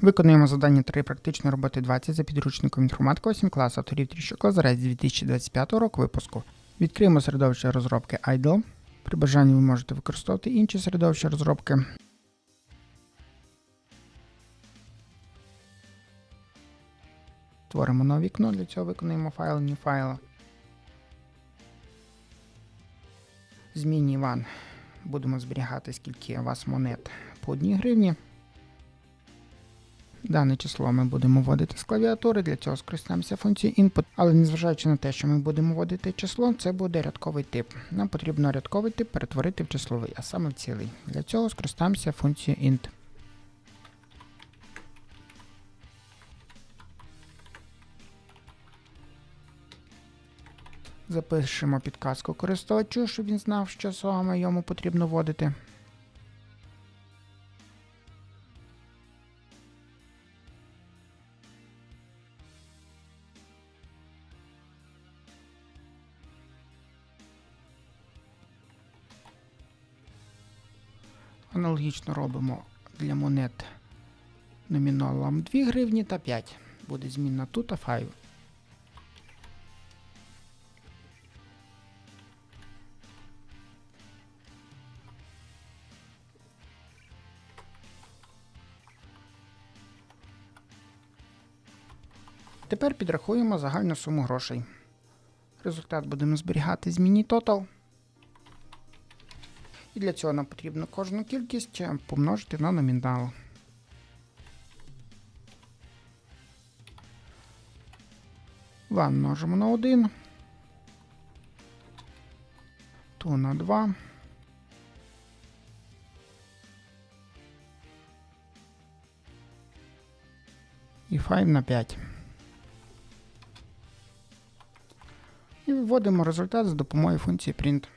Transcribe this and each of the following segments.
Виконуємо завдання 3 практичної роботи 20 за підручником інформатика 8 класу авторів Тріщук Лазарець 2025 року випуску. Відкриємо середовище розробки IDLE. При бажанні ви можете використовувати інші середовища розробки. Створимо нове вікно, для цього виконуємо файл new файл. Зміні One. Будемо зберігати, скільки у вас монет по 1 гривні. Дане число ми будемо вводити з клавіатури, для цього скористаємося функцією input, але незважаючи на те, що ми будемо вводити число, це буде рядковий тип. Нам потрібно рядковий тип перетворити в числовий, а саме в цілий. Для цього скористаємося функцією int. Запишемо підказку користувачу, щоб він знав, що саме йому потрібно вводити. Аналогічно робимо для монет номіналом 2 гривні та 5. Буде змінна тут, а 5. Тепер підрахуємо загальну суму грошей. Результат будемо зберігати зміні total. І для цього нам потрібно кожну кількість помножити на номінал. Ван множимо на 1. Ту на 2. І 5 на 5. І виводимо результат за допомогою функції print.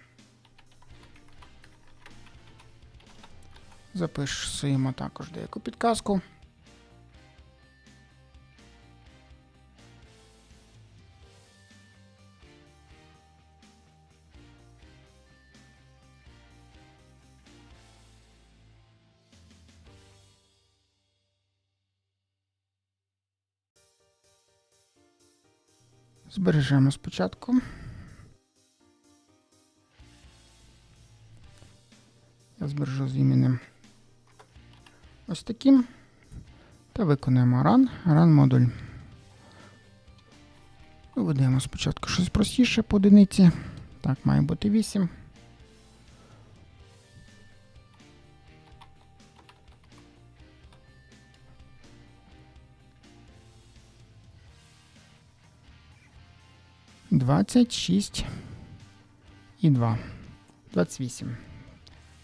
Запишемо також деяку підказку. Збережемо спочатку. Я збережу з іменем ось таким. Та виконуємо run, run модуль. Виведемо спочатку щось простіше по одиниці. Так, має бути 8. Двадцять шість і 2. 28.